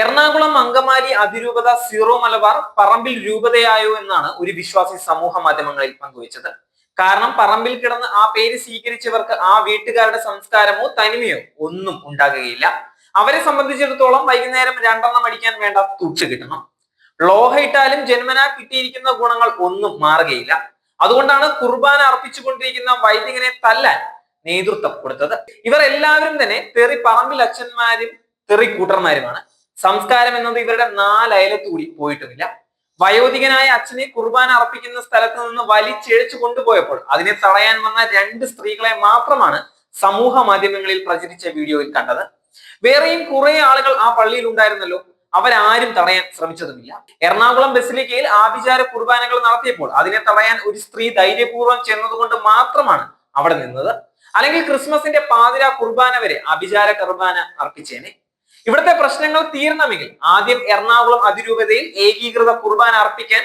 എറണാകുളം അങ്കമാലി അതിരൂപത സീറോ മലബാർ പറമ്പിൽ രൂപതയായോ എന്നാണ് ഒരു വിശ്വാസി സമൂഹ മാധ്യമങ്ങളിൽ പങ്കുവച്ചത്. കാരണം പറമ്പിൽ കിടന്ന് ആ പേര് സ്വീകരിച്ചവർക്ക് ആ വീട്ടുകാരുടെ സംസ്കാരമോ തനിമയോ ഒന്നും ഉണ്ടാകുകയില്ല. അവരെ സംബന്ധിച്ചിടത്തോളം വൈകുന്നേരം രണ്ടെണ്ണം അടിക്കാൻ വേണ്ട തുട്ട് കിട്ടണം. ലോഹ ഇട്ടാലും ജന്മനാ കിട്ടിയിരിക്കുന്ന ഗുണങ്ങൾ ഒന്നും മാറുകയില്ല. അതുകൊണ്ടാണ് കുർബാന അർപ്പിച്ചുകൊണ്ടിരിക്കുന്ന വൈദികനെ തല്ലാൻ നേതൃത്വം കൊടുത്തത്. ഇവർ എല്ലാവരും തന്നെ തെറി പറമ്പിൽ അച്ഛന്മാരും തെറി കൂട്ടർമാരുമാണ്. സംസ്കാരം എന്നത് ഇവരുടെ നാലയലത്തൂടി പോയിട്ടുമില്ല വയോധികനായ അച്ഛനെ കുർബാന അർപ്പിക്കുന്ന സ്ഥലത്ത് നിന്ന് വലിച്ചെഴിച്ചു കൊണ്ടുപോയപ്പോൾ അതിനെ തടയാൻ വന്ന രണ്ട് സ്ത്രീകളെ മാത്രമാണ് സമൂഹ മാധ്യമങ്ങളിൽ പ്രചരിച്ച വീഡിയോയിൽ കണ്ടത്. വേറെയും കുറെ ആളുകൾ ആ പള്ളിയിൽ ഉണ്ടായിരുന്നല്ലോ. അവരാരും തടയാൻ ശ്രമിച്ചതുമില്ല. എറണാകുളം ബസിലിക്കയിൽ ആഭിചാര കുർബാനകൾ നടത്തിയപ്പോൾ അതിനെ തടയാൻ ഒരു സ്ത്രീ ധൈര്യപൂർവം ചെന്നതുകൊണ്ട് മാത്രമാണ് അവിടെ നിന്നത്. അല്ലെങ്കിൽ ക്രിസ്മസിന്റെ പാതിര കുർബാന വരെ അഭിചാര കുർബാന അർപ്പിച്ചേനെ. ഇവിടുത്തെ പ്രശ്നങ്ങൾ തീർണമെങ്കിൽ ആദ്യം എറണാകുളം അതിരൂപതയിൽ ഏകീകൃത കുർബാന അർപ്പിക്കാൻ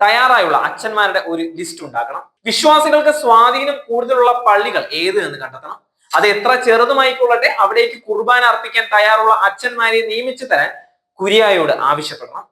തയ്യാറായുള്ള അച്ഛന്മാരുടെ ഒരു ലിസ്റ്റ് ഉണ്ടാക്കണം. വിശ്വാസികൾക്ക് സ്വാധീനം കൂടുതലുള്ള പള്ളികൾ ഏത് എന്ന് കണ്ടെത്തണം. അത് എത്ര ചെറുതുമായിക്കൊള്ളട്ടെ അവിടേക്ക് കുർബാന അർപ്പിക്കാൻ തയ്യാറുള്ള അച്ഛന്മാരെ നിയമിച്ചു തരാൻ കുരിയായോട് ആവശ്യപ്പെടണം.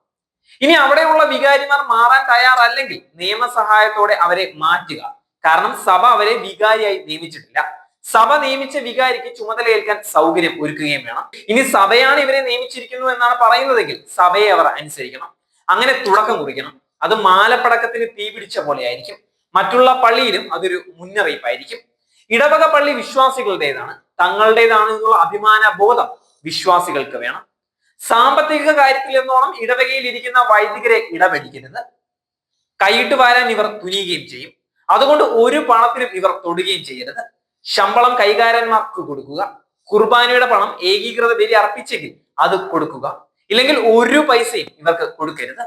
ഇനി അവിടെയുള്ള വികാരിമാർ മാറാൻ തയ്യാറല്ലെങ്കിൽ നിയമസഹായത്തോടെ അവരെ മാറ്റുക. കാരണം സഭ അവരെ വികാരിയായി നിയമിച്ചിട്ടില്ല. സഭ നിയമിച്ച വികാരിക്ക് ചുമതലയേൽക്കാൻ സൗകര്യം ഒരുക്കുകയും വേണം. ഇനി സഭയാണ് ഇവരെ നിയമിച്ചിരിക്കുന്നു എന്നാണ് പറയുന്നതെങ്കിൽ സഭയെ അവർ അനുസരിക്കണം. അങ്ങനെ തുടക്കം കുറിക്കണം. അത് മാലപ്പടക്കത്തിന് തീ പിടിച്ച പോലെയായിരിക്കും. മറ്റുള്ള പള്ളിയിലും അതൊരു മുന്നറിയിപ്പായിരിക്കും. ഇടവക പള്ളി വിശ്വാസികളുടേതാണ്. തങ്ങളുടേതാണ് എന്നുള്ള അഭിമാന ബോധം വിശ്വാസികൾക്ക് വേണം. സാമ്പത്തിക കാര്യത്തിൽ എന്നോണം ഇടവകയിൽ ഇരിക്കുന്ന വൈദികരെ ഇടപെടിക്കരുത്. കൈയിട്ട് വാരാൻ ഇവർ തുനിയുകയും ചെയ്യും. അതുകൊണ്ട് ഒരു പണത്തിനും ഇവർ തൊടുകയും ചെയ്യരുത്. ശമ്പളം കൈകാരന്മാർക്ക് കൊടുക്കുക കുർബാനയുടെ പണം ഏകീകൃത ബലി അർപ്പിച്ചെങ്കിൽ അത് കൊടുക്കുക. ഇല്ലെങ്കിൽ ഒരു പൈസയും ഇവർക്ക് കൊടുക്കരുത്.